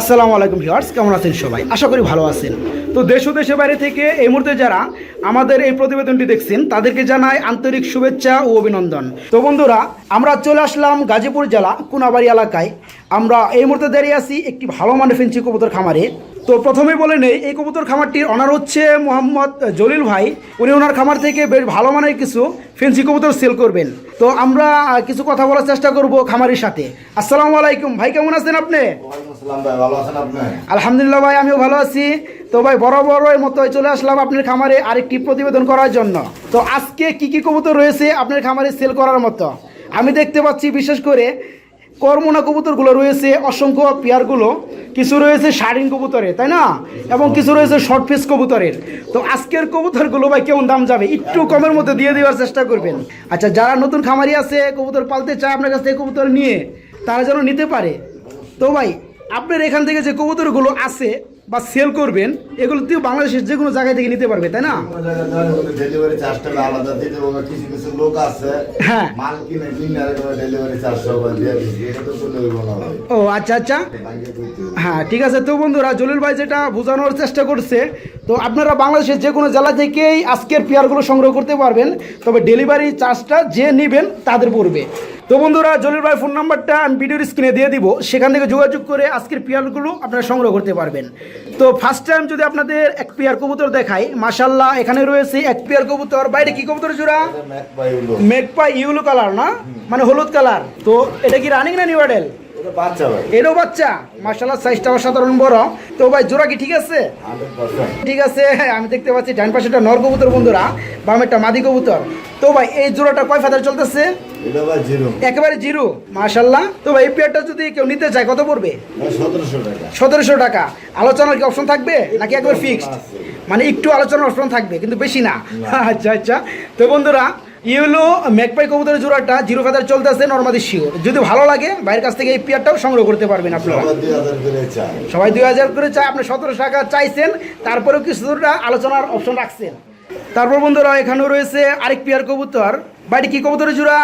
আসসালামু আলাইকুম ভিউয়ার্স, কেমন আছেন সবাই? আশা করি ভালো আছেন। তো দেশ ও দেশের বাইরে থেকে এই মুহূর্তে যারা আমাদের এই প্রতিবেদনটি দেখছেন, তাদেরকে জানাই আন্তরিক শুভেচ্ছা ও অভিনন্দন। তো বন্ধুরা, আমরা চলে আসলাম গাজীপুর জেলা, কুনাবাড়ি এলাকায়। আমরা এই মুহূর্তে দাঁড়িয়ে আছি একটি ভালো মানের ফেন্সি কবুতর খামারে। তো প্রথমেই বলে নেই, এই কবুতর খামারটির অনার হচ্ছে মোহাম্মদ জলিল ভাই। উনি ওনার খামার থেকে বেশ ভালো মানের কিছু ফেন্সি কবুতর সেল করবেন। তো আমরা কিছু কথা বলার চেষ্টা করব খামারের সাথে। আসসালামু আলাইকুম, ভাই কেমন আছেন আপনি? আলহামদুলিল্লাহ ভাই, আমিও ভালো আছি। তো ভাই বড় বড় মতো চলে আসলাম আপনার খামারে আরেকটি প্রতিবেদন করার জন্য। তো আজকে কি কি কবুতর রয়েছে আপনার খামারে সেল করার মতো? আমি দেখতে পাচ্ছি বিশেষ করে কর্মনা কবুতরগুলো রয়েছে, অসংখ্য পেয়ারগুলো, কিছু রয়েছে শাড়িন কবুতরে, তাই না? এবং কিছু রয়েছে শর্ট পিস কবুতরের। তো আজকের কবুতরগুলো ভাই, কেমন দাম যাবে? একটু কমের মধ্যে দিয়ে দেওয়ার চেষ্টা করবেন। আচ্ছা যারা নতুন খামারি আছে, কবুতর পালতে চায় আপনার কাছ থেকে কবুতর নিয়ে, তারা যেন নিতে পারে। তো ভাই আপনার এখান থেকে যে কবুতরগুলো আছে বা সেল করবেন এগুলো তুই বাংলাদেশের যে কোনো জায়গায় থেকে নিতে পারবে তাই না? কোনো জায়গায় ধরেন কোনো ডেলিভারি চার্জটা আলাদা দিতে হবে কিছু কিছু লোক আছে হ্যাঁ। মাল কিনে কিনে ডেলিভারি ও আচ্ছা আচ্ছা। হ্যাঁ ঠিক আছে। তো বন্ধুরা জলিল ভাই যেটা বোঝানোর চেষ্টা করছে তো আপনারা বাংলাদেশের যে কোনো জেলা থেকেই আজকের পেয়ারগুলো সংগ্রহ করতে পারবেন তবে ডেলিভারি চার্জটা যে নেবেন তাদের পড়বে। তো বন্ধুরা জলিল ভাই ফোন নাম্বারটা আমি ভিডিওর স্ক্রিনে দিয়ে দিব। সেখান থেকে যোগাযোগ করে আজকের পেয়ারগুলো আপনারা সংগ্রহ করতে পারবেন। তো ফার্স্ট টাইম যদি আপনাদের এক পেয়ার কবুতর দেখাই মাশাল্লাহ এখানে রয়েছে এক পেয়ার কবুতর। বাইরে কি কবুতর জোড়া? মেঘপা ইউলো কালার না? মানে হলুদ কালার তো এটা কি রানিং না নিউ ভাই। এরও বাচ্চা। মার্শাল্লাহ সাইজটা অসাধারণ বড়। তো ভাই জোড়া কি ঠিক আছে? ঠিক আছে আমি দেখতে পাচ্ছি ডান পাশে একটা নর কবুতর বন্ধুরা বামেরটা মাদি কবুতর। তো ভাই এই জোড়াটা কয় ফাদার চলতেছে? একেবারে জিরো মার্শাল্লাহ তো এই পেয়ারটা যদি কেউ নিতে চায় কত পড়বে? সতেরোশো টাকা। আলোচনার কি অপশন থাকবে? নাকি একবার ফিক্সড মানে একটু আলোচনার অপশন থাকবে কিন্তু বেশি না। আচ্ছা আচ্ছা। তো বন্ধুরা ইউলো ম্যাকপাই কবুতরের জোড়াটা জিরো ফেদার চলতেছে নর্মাদি শিওর যদি ভালো লাগে বাইরের কাছ থেকে এই পেয়ারটাও সংগ্রহ করতে পারবেন আপনারা। সবাই দুই হাজার করে চাই আপনি সতেরোশো টাকা চাইছেন তারপরেও কিছুটা আলোচনার অপশন রাখছেন। তারপর বন্ধুরা এখানেও রয়েছে আরেক পেয়ার কবুতর। বাড়ি কি কবুতরের জোড়া?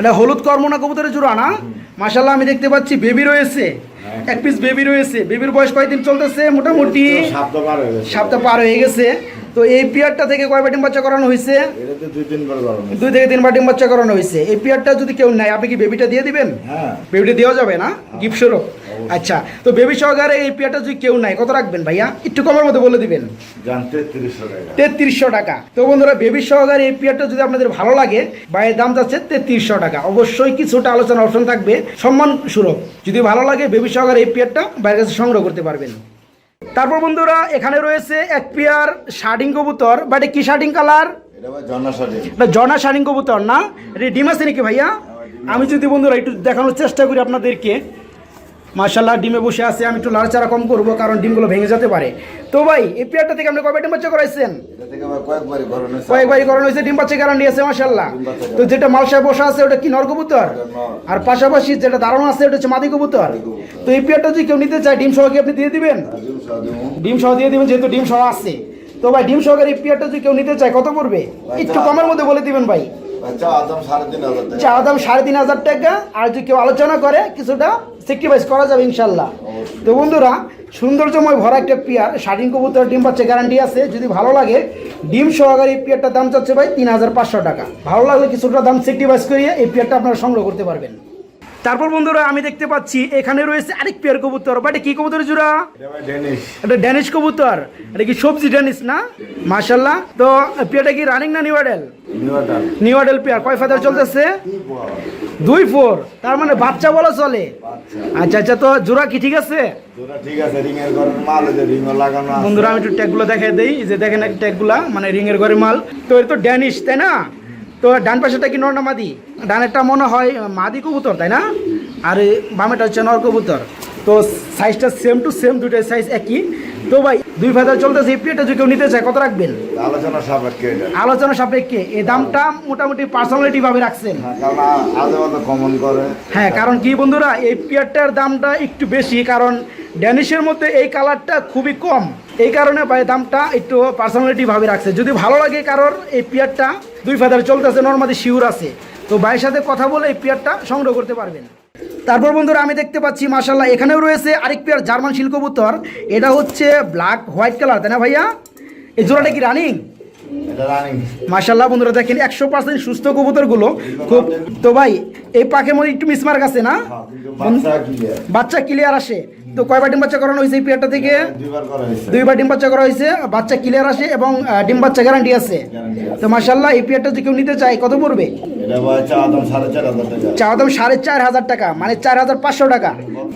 এটা হলুদ কর্মনা কবুতরের জোড়া না? মাসাল্লাহ আমি দেখতে পাচ্ছি বেবি রয়েছে। এক পিস বেবি রয়েছে। বেবির বয়স কয়দিন চলতেছে? মোটামুটি সপ্তাহ পার হয়ে গেছে। হয়ে তো এই পিয়ারটা থেকে কয় বাটিম বাচ্চা করানো হয়েছে? দুই তিনবার থেকে তিন বাটিম বাচ্চা করানো হয়েছে। এই পিয়ারটা যদি কেউ নেয় আপনি কি বেবিটা দিয়ে দিবেন? হ্যাঁ। বেবিটা দেওয়া যাবে না? গিফট স্বরূপ। আচ্ছা তো বেবি সহকারে এই পিয়ারটা যদি কেউ নাই কত রাখবেন ভাইয়া? একটু কমের মধ্যে বলে দিবেন। তেত্রিশশো টাকা। তো বন্ধুরা বেবি সহকারে এই পিয়ারটা যদি আপনাদের ভালো লাগে বাইরের দাম যাচ্ছে তেত্রিশশো টাকা। অবশ্যই কিছুটা আলোচনা অপশন থাকবে সম্মান সুরভ। যদি ভালো লাগে বেবি সহকারে এই পিয়ারটা বাইরের কাছে সংগ্রহ করতে পারবেন। তারপর বন্ধুরা এখানে রয়েছে এক পেয়ার শার্টিং কবুতর। বাট কি শার্টিং কালার? জনা শার্টিং কবুতর না? এটা ডিম আছে নাকি ভাইয়া? আমি যদি বন্ধুরা একটু দেখানোর চেষ্টা করি আপনাদেরকে। মার্শাল্লাহ ডিমে বসে আছে আমি একটু লাড়াচাড়া কম করব কারণ ডিমগুলো ভেঙে যেতে পারে। তো ভাই এই পেয়ারটা থেকে আপনি কবে ডিম বাচ্চা করাইছেন? কয়েকবারই করানো হয়েছে ডিম বাচ্চা গ্যারান্টি আছে মাশাল্লাহ তো যেটা মালসায় বসা আছে ওটা কি নর কবুতর? আর পাশাপাশি যেটা দাঁড়ানো আছে ওটা হচ্ছে মাদি কবুতর। তো এই পেয়ারটা যদি কেউ নিতে চায় ডিম সহ কি আপনি দিয়ে দিবেন? ডিম সহ দিয়ে দিবেন যেহেতু ডিম সহ আছে। তো ভাই ডিম সহকারে এই পেয়ারটা যদি কেউ নিতে চায় কত পড়বে? একটু কমের মধ্যে বলে দিবেন ভাই। আচ্ছা চা দাম সাড়ে তিন হাজার টাকা। আর যদি কেউ আলোচনা করে কিছুটা সেক্রিফাইস করা যাবে ইনশাল্লাহ। তো বন্ধুরা সৌন্দর্যময় ভরা একটা পেয়ার শাটিং কবুতর ডিম পাচ্ছে গ্যারান্টি আছে। যদি ভালো লাগে ডিম সহকারে এই পেয়ারটার দাম চাচ্ছে ভাই তিন হাজার পাঁচশো টাকা। ভালো লাগলে কিছুটা দাম সেক্রিফাইস করিয়ে এই পেয়ারটা আপনারা সংগ্রহ করতে পারবেন। তারপর বন্ধুরা আমি দেখতে পাচ্ছি এখানে রয়েছে আরেক পেয়ার কবুতর। বাট কি কবুতর জোড়া এটা ড্যানিশ কবুতর। এটা কি সবজি ড্যানিশ না? মাশাল্লাহ তো পেয়ারটা কি রানিং না নিউ মডেল নিউটার নিউ মডেল পেয়ার কয় ফাদার চলতেছে? দুই ফোর তার মানে বাচ্চা বলা চলে। আচ্ছা আচ্ছা তো জোড়া কি ঠিক আছে? এর বন্ধুরা আমি একটু ট্যাগুলো দেখাই দেই। যে দেখেন ট্যাগুলা মানে রিং এর ঘরে মাল। তো এটা তো ড্যানিশ তাই না? তো ডান পাশেটা কি নর না মাদি? ডানেরটা মনে হয় মাদি কবুতর তাই না? আর বামেটা হচ্ছে নর কবুতর তো সাইজটা সেম টু সেম দুইটার সাইজ একই। তো ভাই দুই ফাদার চলতেছে এই প্লেটটা যদি কেউ নিতে চায় কত রাখবেন? আলোচনা সাপেক্ষে আলোচনা সাপেক্ষে। এই দামটা মোটামুটি পার্সোনালিটি ভাবে রাখছেন। হ্যাঁ, কারণ কমন করে। হ্যাঁ কারণ কি বন্ধুরা এই পেয়ারটার দামটা একটু বেশি কারণ ড্যানিশের মধ্যে এই কালারটা খুবই কম। এই কারণে ভাই দামটা একটু পার্সোনালিটি ভাবে রাখছে। যদি ভালো লাগে কারোর এই পেয়ারটা দুই ফাদার চলতেছে নর্মাদি শিউর আছে। তো ভাইয়ের সাথে কথা বলে এই পেয়ারটা সংগ্রহ করতে পারবেন। তারপর বন্ধুরা আমি দেখতে পাচ্ছি মাসাল্লাহ এখানেও রয়েছে আরেক পেয়ার জার্মান শিল কবুতর। এটা হচ্ছে ব্ল্যাক হোয়াইট কালার তাই না ভাইয়া? এই জোড়াটা কি রানিং মাসাল্লাহ বন্ধুরা দেখেন একশো পার্সেন্ট সুস্থ কবুতরগুলো খুব তো ভাই এই পাখের মধ্যে একটু মিসমার্ক আছে না? বাচ্চা ক্লিয়ার আসে। তো কয়বার ডিম বাচ্চা করানো হয়েছে এই পেয়ারটা থেকে? দুইবার করা ডিম বাচ্চা করা হয়েছে বাচ্চা ক্লিয়ার আসে এবং ডিম বাচ্চা গ্যারান্টি আছে। তো মাশাল্লাহ এই পেয়ারটা যদি কেউ নিতে চায় কত পড়বে? চা দাম সাড়ে চার হাজার টাকা। দাম সাড়ে চার হাজার টাকা মানে চার হাজার পাঁচশো টাকা।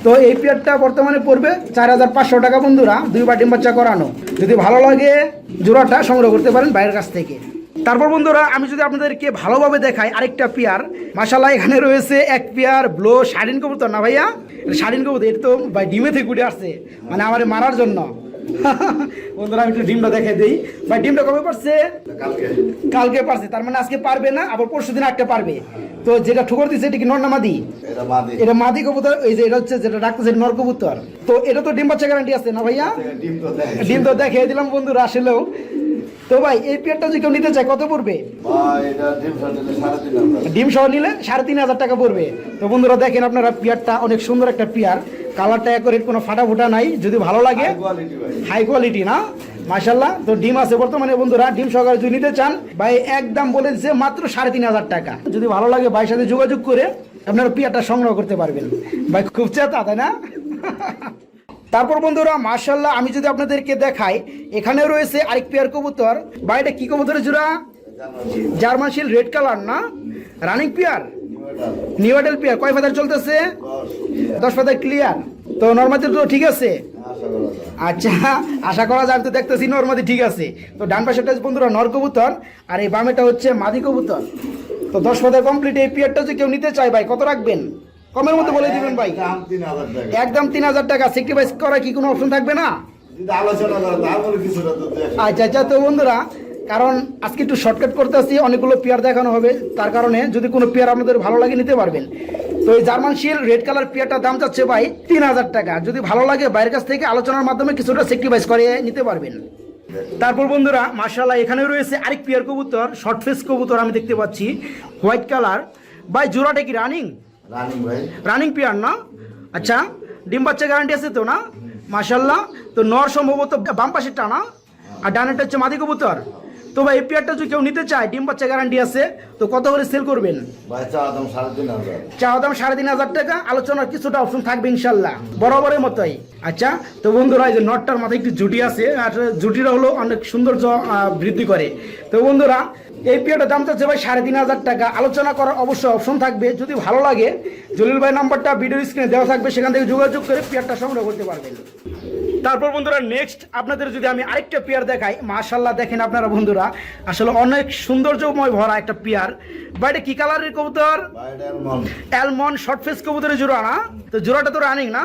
তো এই পেয়ারটা বর্তমানে পড়বে চার হাজার পাঁচশো টাকা বন্ধুরা দুইবার ডিম বাচ্চা করানো। যদি ভালো লাগে জোড়াটা সংগ্রহ করতে পারেন বাইরের কাছ থেকে। তারপর বন্ধুরা আমি যদি আপনাদেরকে ভালোভাবে দেখাই আরেকটা পেয়ার। মাসাল্লাহ এখানে রয়েছে এক পেয়ার ব্লো শাড়িন কবুতর না ভাইয়া? শাড়িন কবুতর এটা তো ভাই ডিমে থেকে উঠে আসছে। মানে আমার মারার জন্য। বন্ধুরা আমি একটু ডিমটা দেখে দিই। ভাই ডিমটা কবে পারছে? কালকে। পারছে তার মানে আজকে পারবে না আবার পরশু দিন একটা পারবে। তো যেটা ঠুকর দিচ্ছে এটা কি নর না মাদি? এটা মাদি। কবুতর এই যে এটা হচ্ছে যেটা ডাকতেছে নর কবুতর। তো এটা তো ডিম বাচ্চা গ্যারান্টি আছে না ভাইয়া? ডিম তো দেয়। ডিম তো দেখিয়ে দিলাম বন্ধুরা আসলেও। তো ভাই এই পেয়ারটা যদি কেউ নিতে চায় কত পড়বে? ডিম সহ নিলে সাড়ে তিন হাজার টাকা। পড়বে। তো বন্ধুরা দেখেন আপনারা পেয়ারটা অনেক সুন্দর একটা পেয়ার। কালারটা একরেট কোনো ফাটা ফুটা নাই যদি ভালো লাগে। হাই কোয়ালিটি না? মাশাল্লাহ তো ডিম আছে বর্তমানে বন্ধুরা ডিম সহকারে যদি নিতে চান ভাই একদম বলে যে মাত্র সাড়ে তিন হাজার টাকা। যদি ভালো লাগে ভাইয়ের সাথে যোগাযোগ করে আপনারা পিয়ারটা সংগ্রহ করতে পারবেন। ভাই খুব চেতা তাই না? তারপর বন্ধুরা মাশাল্লাহ আমি যদি আপনাদেরকে দেখাই এখানে রয়েছে আরেক পেয়ার কবুতর। বা এটা কি কবুতরের জোড়া জার্মান শিল রেড কালার, না? রানিং পেয়ার নিউ এডেল পেয়ার কয় ফেদার চলতেছে? দশ ফেদার ক্লিয়ার তো নর্মাদি তো ঠিক আছে? আচ্ছা আশা করা যায় তো দেখতেছি নর্মাদি ঠিক আছে। তো ডান পাশেটা বন্ধুরা, নর কবুতর, আর এই বামেটা হচ্ছে মাদি কবুতর। তো দশ পদের কমপ্লিট এই পিয়ারটা যদি কেউ নিতে চায়, ভাই, কত রাখবেন? কমের মধ্যে বলে দিবেন ভাই। একদম তিন হাজার টাকা। সেক্রিফাইস করা কি কোনো অপশন থাকবে না? আচ্ছা আচ্ছা তো বন্ধুরা কারণ আজকে একটু শর্টকাট করতে আসছি অনেকগুলো পেয়ার দেখানো হবে। তার কারণে যদি কোনো পেয়ার আপনাদের ভালো লাগে নিতে পারবেন। তো এই জার্মান শিল রেড কালার পেয়ারটার দাম যাচ্ছে ভাই তিন হাজার টাকা। যদি ভালো লাগে বাইরের কাছ থেকে আলোচনার মাধ্যমে কিছুটা সেক্রিফাইস করে নিতে পারবেন। তারপর বন্ধুরা মার্শাল্লাহ এখানে রয়েছে আরেক পেয়ার কবুতর শর্ট ফেস কবুতর আমি দেখতে পাচ্ছি হোয়াইট কালার ভাই জোড়াটা কি রানিং রানিং ভাই রানিং পেয়ার না? আচ্ছা ডিম বাচ্চা গ্যারান্টি আছে তো না? মাশাল্লাহ তো নর সম্ভবত বাম পাশের টানা আর ডানেরটা হচ্ছে মাদি কবুতর। তো ভাই এই পেয়ারটা যদি কেউ নিতে চায় ডিম বাচ্চা গ্যারান্টি আছে তো কত করে সেল করবেন? ভাই চা দাম সাড়ে তিন হাজার। চাওয়া দাম সাড়ে তিন হাজার টাকা আলোচনার কিছুটা অপশন থাকবে ইনশাল্লাহ বরাবরের মতোই। আচ্ছা তো বন্ধুরা এই যে নটটার মাথায় একটু জুটি আছে আর জুটিটা হলো অনেক সৌন্দর্য বৃদ্ধি করে। তো বন্ধুরা এই পেয়ারটার দাম চাচ্ছে ভাই সাড়ে তিন হাজার টাকা। আলোচনা করার অবশ্যই অপশন থাকবে। যদি ভালো লাগে জলিল ভাই নাম্বারটা ভিডিও স্ক্রিনে দেওয়া থাকবে। সেখান থেকে যোগাযোগ করে পেয়ারটা সংগ্রহ করতে পারবেন। তারপর বন্ধুরা নেক্সট আপনাদের যদি আমি আরেকটা পেয়ার দেখাই মাশাল্লাহ দেখেন আপনারা বন্ধুরা আসলে অনেক সৌন্দর্যময় ভরা একটা পেয়ার। বা এটা কি কালারের কবুতর? মন অ্যালমন্ড। শর্ট ফেস কবুতরের জোড়া না? তো জোড়াটা তো রানিং না?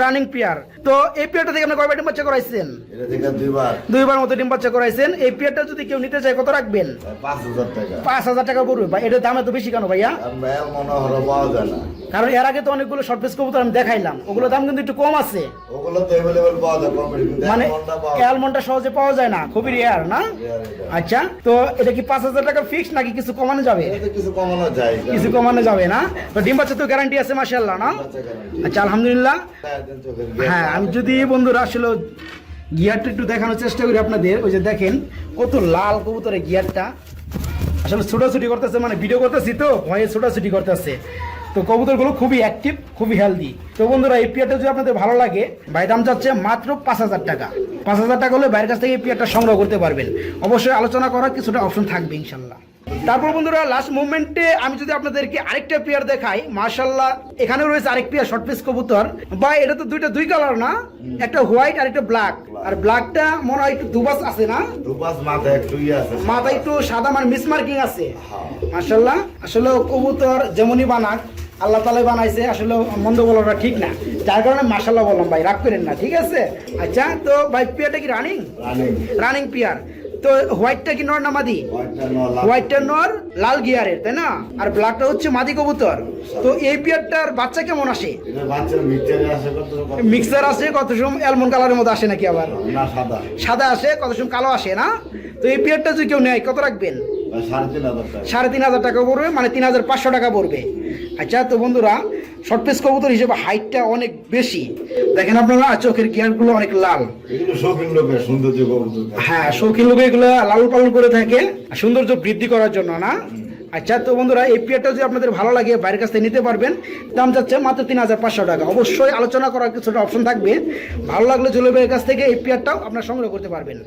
Running pair. তো এই পেয়ারটা থেকে আপনি কয়বার ডিম বাচ্চা করাইছেন? এটা থেকে দুইবার। দুইবার মতো ডিম বাচ্চা করাইছেন। এই পেয়ারটা যদি কেউ নিতে চায় কত রাখবেন? ভাই পাঁচ হাজার টাকা। পড়বে। বা এটার দাম এত বেশি কেন ভাইয়া? মনে কারণ এর আগে তো অনেকগুলো শর্ট ফেস কবুতর আমি দেখাইলাম। ওগুলোর দাম কিন্তু একটু কম আছে। ওগুলো তো অ্যাভেলেবেল পাওয়া যায় মানে অ্যালমন্ডটা সহজে পাওয়া যায় না। খুবই রেয়ার না? আচ্ছা তো এটা কি পাঁচ হাজার টাকা ফিক্স নাকি কিছু কমানো যাবে? কিছু কমানো যায়। কিছু কমানো যাবে না? তো ডিম বাচ্চা তো গ্যারান্টি আছে মাসাল্লাহ না? আচ্ছা আলহামদুলিল্লাহ। জ্ঞান হ্যাঁ আমি যদি বন্ধুরা আসলে গিয়ারটা একটু দেখানোর চেষ্টা করি আপনাদের, ওই যে দেখেন, কত লাল কবুতরের গিয়ারটা। আসলে ছোটাছুটি করতেছে মানে ভিডিও করতেছি তো, ভয়ে ছোটাছুটি করতেছে। তো কবুতরগুলো খুবই অ্যাক্টিভ খুবই হেলদি তো বন্ধুরা, এই পিয়ারটা যদি আপনাদের ভালো লাগে, ভাই দাম চাচ্ছে মাত্র পাঁচ হাজার টাকা। পাঁচ হাজার টাকা হলে বাইরের কাছ থেকে এই পিয়ারটা সংগ্রহ করতে পারবেন। অবশ্যই আলোচনা করার কিছুটা অপশন থাকবে, ইনশাল্লাহ। তারপর বন্ধুরা লাস্ট মুভমেন্টে আমি যদি আপনাদেরকে আরেকটা পেয়ার দেখাই মার্শাল্লাহ এখানেও রয়েছে আরেক পেয়ার শর্ট পিস কবুতর। বা এটা তো দুইটা দুই কালার না একটা হোয়াইট আর একটা ব্ল্যাক আর ব্ল্যাকটা মনে হয় একটু দুবাস আছে না? দুপাশ মাথায় একটু ইয়ে আছে। মাথায় একটু সাদা মানে মিসমার্কিং আছে। মার্শাল্লাহ আসলে কবুতর যেমনই বানাক আল্লাহ তালাই বানাইছে আসলে মন্দ বলাটা ঠিক না। যার কারণে মার্শাল্লাহ বললাম ভাই রাগ করেন না ঠিক আছে? আচ্ছা তো ভাই পেয়ারটা কি রানিং রানিং পেয়ার তো হোয়াইটটা কি নর না মাদি? হোয়াইটটা নর লাল গিয়ারের তাই না? আর ব্ল্যাকটা হচ্ছে মাদি কবুতর। তো এই পেয়ারটার বাচ্চা কেমন আসে? মিক্সার আসে কত সময় অ্যালমন্ড কালারের মধ্যে আসে নাকি আবার? সাদা। আসে কত সময় কালো আসে না? তো এই পেয়ারটা যদি কেউ নেয় কত রাখবেন? সাড়ে তিন হাজার টাকা। সাড়ে তিন হাজার টাকা পড়বে মানে তিন হাজার পাঁচশো টাকা পড়বে। আচ্ছা তো বন্ধুরা শর্ট পেস কবুতর হিসেবে হাইটটা অনেক বেশি। দেখেন আপনারা চোখের গিয়ারগুলো অনেক লাল। হ্যাঁ শৌখিন লোক এগুলো লালন পালন করে থাকে সৌন্দর্য বৃদ্ধি করার জন্য না। আচ্ছা তো বন্ধুরা এই পেয়ারটা যদি আপনাদের ভালো লাগে বাইরের কাছ থেকে নিতে পারবেন দাম যাচ্ছে মাত্র তিন হাজার পাঁচশো টাকা। অবশ্যই আলোচনা করার কিছুটা অপশন থাকবে। ভালো লাগলে জুলেবের কাছ থেকে এই পেয়ারটাও আপনার সংগ্রহ করতে পারবেন।